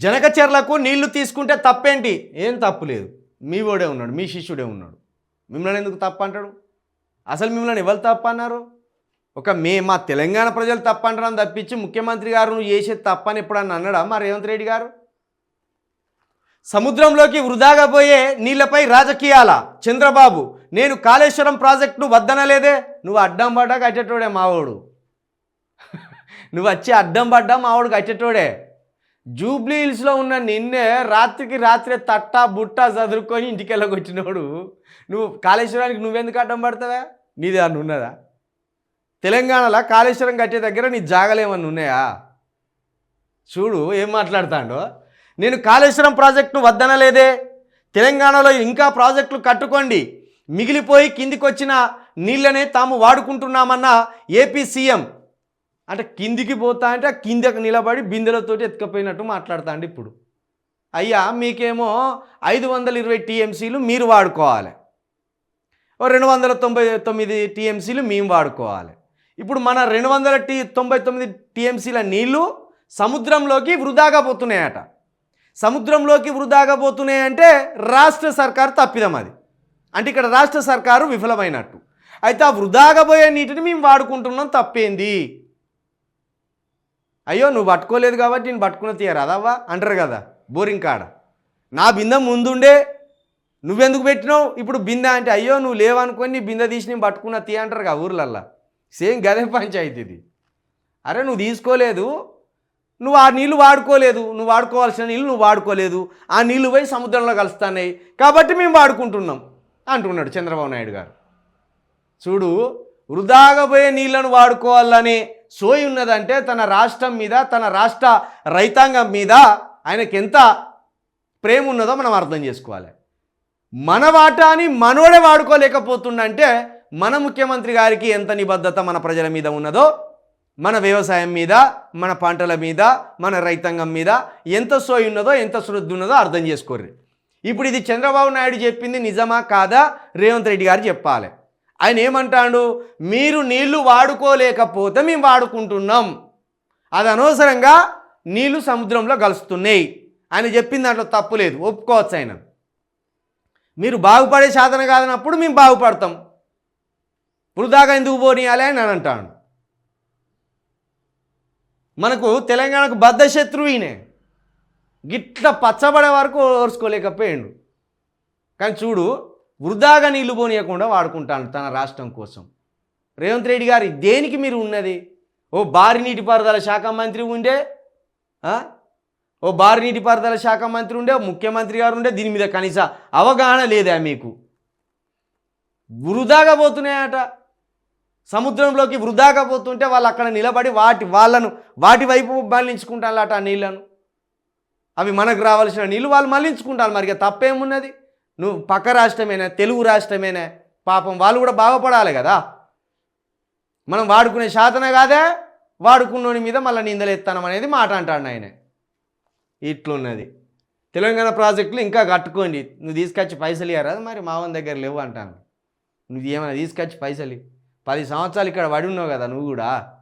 జనకచెర్లకు నీళ్ళు తీసుకుంటే తప్పేంటి? ఏం తప్పు లేదు. మీ వాడే ఉన్నాడు మీ శిష్యుడే ఉన్నాడు. మిమ్మల్ని ఎందుకు తప్పు అంటాడు? అసలు మిమ్మల్ని ఎవరు తప్పు అన్నారు? ఒక మే మా తెలంగాణ ప్రజలు తప్పు అంటారని తప్పించి ముఖ్యమంత్రి గారు నువ్వు చేసేది తప్పని ఎప్పుడన్నా అన్నాడా మా రేవంత్ రెడ్డి గారు? సముద్రంలోకి వృధాగా పోయే నీళ్ళపై రాజకీయాల? చంద్రబాబు నేను కాళేశ్వరం ప్రాజెక్టును వద్దనలేదే. నువ్వు అడ్డం పడ్డా కట్టేటోడే మావోడు. నువ్వు వచ్చి అడ్డం పడ్డా మావోడు కట్టేటోడే. జూబ్లీ హిల్స్లో ఉన్న నిన్నే రాత్రికి రాత్రే తట్ట బుట్ట చదువుకొని ఇంటికి వెళ్ళకొచ్చినోడు నువ్వు కాళేశ్వరానికి నువ్వెందుకు అడ్డం పడతావా? నీది అని ఉన్నదా? తెలంగాణలో కాళేశ్వరం కట్టే దగ్గర నీ జాగలేమన్నా ఉన్నాయా? చూడు ఏం మాట్లాడతాడో. నేను కాళేశ్వరం ప్రాజెక్టు వద్దనలేదే. తెలంగాణలో ఇంకా ప్రాజెక్టులు కట్టుకోండి. మిగిలిపోయి కిందికొచ్చిన నీళ్ళనే తాము వాడుకుంటున్నామన్న ఏపీ సీఎం అంటే కిందికి పోతా అంటే ఆ కిందకి నిలబడి బిందెలతోటి ఎత్తుకపోయినట్టు మాట్లాడతాండి ఇప్పుడు. అయ్యా మీకేమో ఐదు వందల ఇరవై టీఎంసీలు మీరు వాడుకోవాలి. ఓ రెండు వందల తొంభై తొమ్మిది టీఎంసీలు మేము వాడుకోవాలి. ఇప్పుడు మన రెండు వందల టీ తొంభై తొమ్మిది టీఎంసీల నీళ్ళు సముద్రంలోకి వృధాగా పోతున్నాయట. సముద్రంలోకి వృధాగా పోతున్నాయంటే రాష్ట్ర సర్కారు తప్పిదం అది. అంటే ఇక్కడ రాష్ట్ర సర్కారు విఫలమైనట్టు. అయితే ఆ వృధాగా పోయే నీటిని మేము వాడుకుంటున్నాం తప్పేంది? అయ్యో నువ్వు పట్టుకోలేదు కాబట్టి నేను పట్టుకున్న తీయరాదవ్వా అంటారు కదా బోరింగ్ కాడ. నా బిందె ముందుండే నువ్వెందుకు పెట్టినావు? ఇప్పుడు బిందె అంటే అయ్యో నువ్వు లేవనుకొని నీ బిందె తీసి నేను పట్టుకున్న తీ అంటారు కదా ఊర్లల్లా. సేమ్ గదే పంచాయతీ ఇది. అరే నువ్వు తీసుకోలేదు నువ్వు ఆ నీళ్ళు వాడుకోలేదు నువ్వు వాడుకోవాల్సిన నీళ్ళు నువ్వు వాడుకోలేదు ఆ నీళ్ళు పోయి సముద్రంలో కలుస్తున్నాయి కాబట్టి మేము వాడుకుంటున్నాం అంటున్నాడు చంద్రబాబు నాయుడు గారు. చూడు వృధాగా పోయే నీళ్ళను వాడుకోవాలని సోయి ఉన్నదంటే తన రాష్ట్రం మీద తన రాష్ట్ర రైతాంగం మీద ఆయనకి ఎంత ప్రేమ ఉన్నదో మనం అర్థం చేసుకోవాలి. మన వాటాని మనోడే వాడుకోలేకపోతుండంటే మన ముఖ్యమంత్రి గారికి ఎంత నిబద్ధత మన ప్రజల మీద ఉన్నదో మన వ్యవసాయం మీద మన పంటల మీద మన రైతాంగం మీద ఎంత సోయి ఉన్నదో ఎంత శ్రద్ధ ఉన్నదో అర్థం చేసుకోర్రి. ఇప్పుడు ఇది చంద్రబాబు నాయుడు చెప్పింది నిజమా కాదా? రేవంత్ రెడ్డి గారు చెప్పాలి. ఆయన ఏమంటాడు? మీరు నీళ్ళు వాడుకోలేకపోతే మేము వాడుకుంటున్నాం. అది అనవసరంగా నీళ్ళు సముద్రంలో కలుస్తున్నాయి. ఆయన చెప్పిన దాంట్లో తప్పు లేదు. ఒప్పుకోవచ్చు ఆయన. మీరు బాగుపడే సాధన కాదన్నప్పుడు మేము బాగుపడతాం. వృధాగా ఎందుకు పోనీయాలి అని అని అంటాడు. మనకు తెలంగాణకు బద్ధ శత్రువు ఈయనే. గిట్ల పచ్చబడే వరకు ఓర్చుకోలేకపోయాడు. కానీ చూడు వృధాగా నీళ్ళు పోనీయకుండా వాడుకుంటాను తన రాష్ట్రం కోసం. రేవంత్ రెడ్డి గారి దేనికి మీరు ఉన్నది? ఓ భారీ నీటిపారుదల శాఖ మంత్రి ఉండే ఓ భారీ నీటిపారుదల శాఖ మంత్రి ఉండే ముఖ్యమంత్రి గారు ఉండే దీని మీద కనీస అవగాహన లేదా మీకు? వృధాగా పోతున్నాయట. సముద్రంలోకి వృధాగా పోతుంటే వాళ్ళు అక్కడ నిలబడి వాటి వాళ్ళను వాటి వైపు మళ్ళించుకుంటారట ఆ నీళ్ళను అవి మనకు రావాల్సిన నీళ్ళు వాళ్ళు మళ్ళించుకుంటారు మరి తప్పేమున్నది? నువ్వు పక్క రాష్ట్రమేనా తెలుగు రాష్ట్రమేనా? పాపం వాళ్ళు కూడా బాగుపడాలి కదా. మనం వాడుకునే శాతన కాదే వాడుకున్నోని మీద మళ్ళీ నిందలేస్తానం అనేది మాట అంటాడు ఆయన. ఇట్లున్నది. తెలంగాణ ప్రాజెక్టులు ఇంకా కట్టుకోండి. నువ్వు తీసుకొచ్చి పైసలు ఇవ్వరా మరి మావన్ దగ్గర లేవు అంటాను. నువ్వు ఏమైనా తీసుకొచ్చి పైసలు పది సంవత్సరాలు ఇక్కడ పడి ఉన్నావు కదా నువ్వు కూడా.